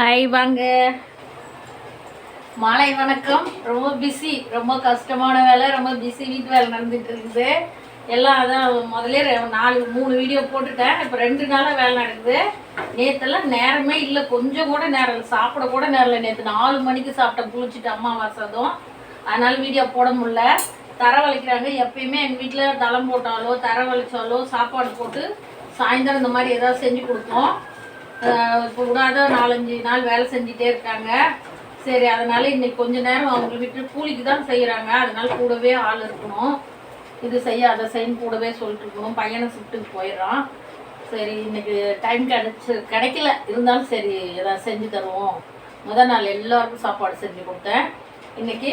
Hi வாங்க. மாலை வணக்கம். ரொம்ப பிஸி ரொம்ப கஷ்டமான வேலை ரொம்ப பிஸி வீட்டு வேலை நடந்துட்டு இருக்குது. எல்லாம் அதான் முதல்ல நாலு மூணு வீடியோ போட்டுட்டேன். இப்போ ரெண்டு நாளாக வேலை நடக்குது. நேற்றுலாம் நேரமே இல்லை. கொஞ்சம் கூட நேரம் இல்லை. சாப்பிட கூட நேரம் இல்லை. நேற்று நாலு மணிக்கு சாப்பிட்டேன் குளிச்சுட்டு அம்மா வாசதும் அதனால வீடியோ போட முடியல. தர வலிக்கிறாங்க. எப்பயுமே எங்கள் வீட்டில் தளம் போட்டாலோ தர வலிச்சாலோ சாப்பாடு போட்டு சாயந்தரம் இந்த மாதிரி ஏதாவது செஞ்சு கொடுப்போம். இப்போ விடாத நாலஞ்சு நாள் வேலை செஞ்சுட்டே இருக்காங்க. சரி அதனால இன்னைக்கு கொஞ்ச நேரம் அவங்க விட்டு கூலிக்கு தான் செய்கிறாங்க அதனால கூடவே ஆள் இருக்கணும். இது செய்ய அதை செய்யணும் கூடவே சொல்லிட்டு இருக்கணும். பையனை ஷிஃப்ட்டுக்கு போயிடுறான். சரி இன்னைக்கு டைம் கிடைச்சி கிடைக்கல. இருந்தாலும் சரி எதாவது செஞ்சு தருவோம். முதல் நாள் எல்லாருக்கும் சாப்பாடு செஞ்சு கொடுத்தேன். இன்னைக்கு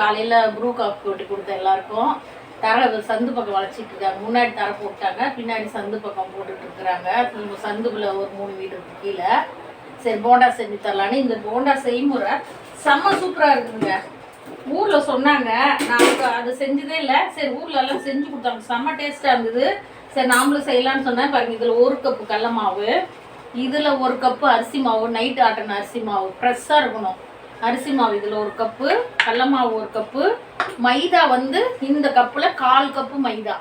காலையில் ப்ரூ காஃபி போட்டு கொடுத்தேன் எல்லாருக்கும். தர சந்து பக்கம் வளைச்சிட்டு இருக்காங்க. முன்னாடி தர போட்டாங்க பின்னாடி சந்து பக்கம் போட்டுட்டு இருக்கிறாங்க. திரும்ப சந்துக்குள்ள ஒரு மூணு வீடு இருக்கு கீழே. சரி போண்டா செஞ்சு தரலான்னு. இந்த போண்டா செய்முறை செம்ம சூப்பராக இருக்குதுங்க. ஊரில் சொன்னாங்க நான் அதை அது செஞ்சதே இல்லை. சரி ஊரில் எல்லாம் செஞ்சு கொடுத்தாங்க. செம்ம டேஸ்ட்டாக இருந்தது. சரி நாமளும் செய்யலான்னு சொன்னேன். பாருங்க இதில் ஒரு கப்பு கடல மாவு இதில் ஒரு கப்பு அரிசி மாவு நைட் ஆட்டின அரிசி மாவு. ஃப்ரெஷ்ஷாக இருக்கணும். அரிசி மாவு இதில் ஒரு கப்பு கடல மாவு ஒரு கப்பு. மைதா வந்து இந்த கப்பில் கால் கப்பு மைதா.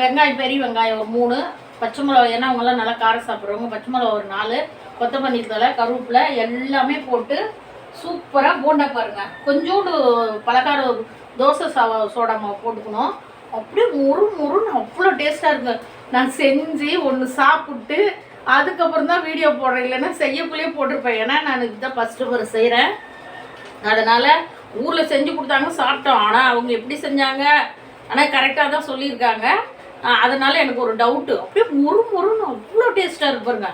வெங்காயம் பெரிய வெங்காயம் ஒரு மூணு பச்சை மிளகா ஏன்னா அவங்கெல்லாம் நல்லா காரம் சாப்பிட்றவங்க பச்சை மிளகா ஒரு நாலு கொத்தமல்லி தலை கருவேப்பிலை எல்லாமே போட்டு சூப்பராக போண்டா பாருங்க. கொஞ்சோண்டு பலகாரம் தோசை சா சோடா மாவு போட்டுக்கணும். அப்படியே முறு முறுன்னு அவ்வளோ டேஸ்ட்டாக இருக்கும் நான் செஞ்சு ஒன்று சாப்பிட்டு அதுக்கப்புறம் தான் வீடியோ போடுறேன். இல்லைன்னா செய்யக்குள்ளேயே போட்டிருப்பேன். ஏன்னா நான் இதுதான் ஃபஸ்ட்டு ஒரு செய்கிறேன் அதனால் ஊரில் செஞ்சு கொடுத்தாங்க சாப்பிட்டோம். ஆனால் அவங்க எப்படி செஞ்சாங்க? ஆனால் கரெக்டாக தான் சொல்லியிருக்காங்க. அதனால் எனக்கு ஒரு டவுட்டு அப்படியே மொறு மொறுன்னு அவ்வளோ டேஸ்ட்டாக இருப்பாருங்க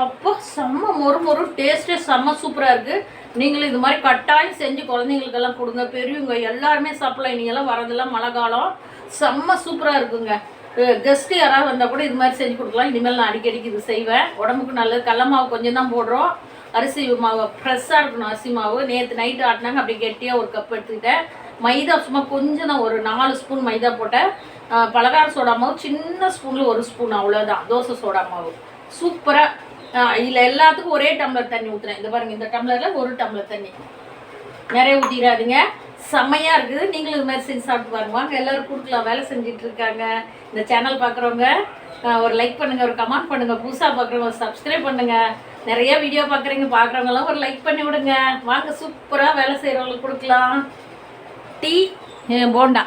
அப்போ செம்ம மொறு மொறு டேஸ்ட்டே செம்ம சூப்பராக இருக்குது நீங்களும் இது மாதிரி கட்டாயம் செஞ்சு குழந்தைங்களுக்கெல்லாம் கொடுங்க. பெரியவங்க எல்லாருமே சாப்பிடலாம். இனியெல்லாம் வரதெல்லாம் மழை காலம். செம்ம சூப்பராக இருக்குங்க. கெஸ்ட்டு யாராவது வந்தால் கூட இது மாதிரி செஞ்சு கொடுக்கலாம். இனிமேல் நான் அடிக்கடிக்கு இது செய்வேன். உடம்புக்கு நல்லது. கடல மாவு கொஞ்சம் தான் போடுறோம். அரிசி மாவு ஃப்ரெஷ்ஷாக இருக்கணும் அரிசி மாவு. நேற்று நைட்டு ஆட்டினாங்க அப்படியே கெட்டியாக ஒரு கப் எடுத்துக்கிட்டேன். மைதா சும்மா கொஞ்சம் தான் ஒரு நாலு ஸ்பூன் மைதா போட்டேன். பலகார சோடா மாவு சின்ன ஸ்பூனில் ஒரு ஸ்பூன் அவ்வளோதான் தோசை சோடா மாவு. சூப்பராக இதில் எல்லாத்துக்கும் ஒரே டம்ளர் தண்ணி ஊற்றுறேன் இந்த பாருங்கள் இந்த டம்ளரில் ஒரு டம்ளர் தண்ணி. நிறைய ஊற்றிடாதீங்க செம்மையாக இருக்குது. நீங்களும் இது மாதிரி செஞ்சு சாப்பிட்டு பாருங்க. வாங்க எல்லாரும் கொடுக்கலாம் வேலை செஞ்சுட்டு இருக்காங்க. இந்த சேனல் பார்க்குறவங்க ஒரு லைக் பண்ணுங்கள் ஒரு கமெண்ட் பண்ணுங்கள் புதுசாக பார்க்குறவங்க சப்ஸ்கிரைப் பண்ணுங்கள் நிறைய வீடியோ பார்க்குறீங்க பார்க்குறவங்களாம் ஒரு லைக் பண்ணி விடுங்க. வாங்க சூப்பராக வேலை செய்கிறவங்களுக்கு கொடுக்கலாம். டீ போண்டா.